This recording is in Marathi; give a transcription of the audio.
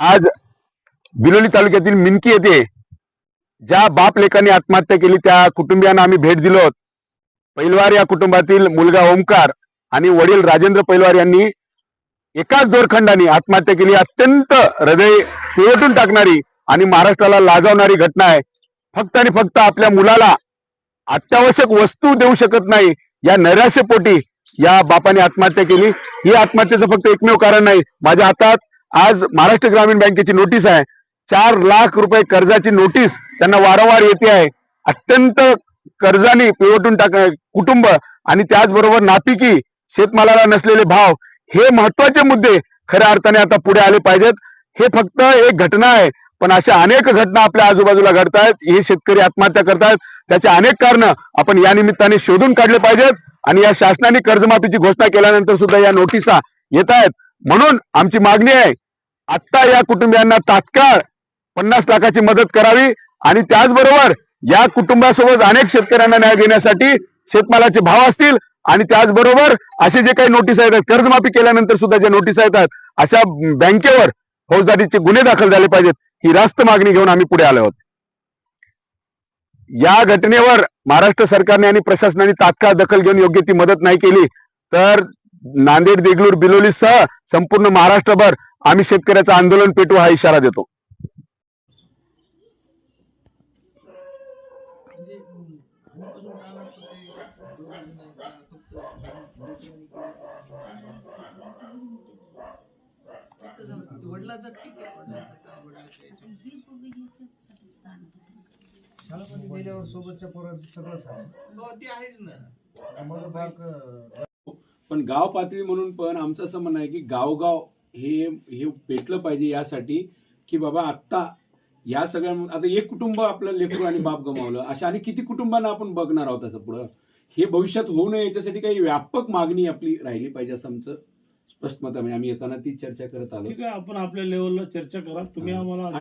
आज बिलोली तालुक्यातील मिनकी येथे ज्या बाप लेखाने आत्महत्या केली त्या कुटुंबियांना आम्ही भेट दिलो पैलवार या कुटुंबातील मुलगा ओमकार आणि वडील राजेंद्र पैलवार यांनी एकाच दोरखंडाने आत्महत्या केली. अत्यंत हृदय पिवटून टाकणारी आणि महाराष्ट्राला लाजवणारी घटना आहे. फक्त आणि फक्त आपल्या मुलाला अत्यावश्यक वस्तू देऊ शकत नाही. या नैराश्यपोटी या बापाने आत्महत्या केली. ही आत्महत्येचं फक्त एकमेव कारण नाही. माझ्या हातात आज महाराष्ट्र ग्रामीण बँकेची नोटीस आहे. चार लाख रुपये कर्जाची नोटीस त्यांना वारंवार येते आहे. अत्यंत कर्जाने पिवटून टाक कुटुंब आणि त्याचबरोबर नापिकी शेतमालाला नसलेले भाव हे महत्त्वाचे मुद्दे खऱ्या अर्थाने आता पुढे आले पाहिजेत. हे फक्त एक घटना आहे पण अशा अनेक घटना आपल्या आजूबाजूला घडतायत. हे शेतकरी आत्महत्या करतायत. त्याचे अनेक कारण आपण या निमित्ताने शोधून काढले पाहिजेत. आणि या शासनाने कर्जमाफीची घोषणा केल्यानंतर सुद्धा या नोटिसा येत आहेत. म्हणून आमची मागणी आहे आत्ता या कुटुंबियांना तात्काळ पन्नास लाखाची मदत करावी आणि त्याचबरोबर या कुटुंबासोबत अनेक शेतकऱ्यांना न्याय देण्यासाठी शेतमालाचे भाव असतील आणि त्याचबरोबर असे जे काही नोटीस येतात कर्जमाफी केल्यानंतर सुद्धा जे नोटीस येतात अशा बँकेवर फौजदारीचे गुन्हे दाखल झाले पाहिजेत ही रास्त मागणी घेऊन आम्ही पुढे आलो आहोत. या घटनेवर महाराष्ट्र सरकारने आणि प्रशासनाने तात्काळ दखल घेऊन योग्य ती मदत नाही केली तर नांदेड देगलूर बिलोली सह संपूर्ण महाराष्ट्रभर आम्ही शेतकऱ्याचं आंदोलन पेटू हा इशारा देतो. शाळेमध्ये गेल्यावर सोबतच्या पोरांचं सगळंच आहे हो पण गाव पातळी म्हणून पण आमचं असं म्हणणं आहे की गावगाव हे हे पेटलं पाहिजे यासाठी की बाबा आत्ता या सगळ्या आता एक कुटुंब आपलं लेकरू आणि बाप गमावलं. अशा आणि किती कुटुंबांना आपण बघणार आहोत असं पुढं? हे भविष्यात होऊ नये याच्यासाठी काही व्यापक मागणी आपली राहिली पाहिजे असं आमचं स्पष्ट मत आहे. म्हणजे आम्ही येताना ती चर्चा करत आलो. ठीक आहे आपण आपल्या लेवलला चर्चा करा. तुम्ही. आम्हाला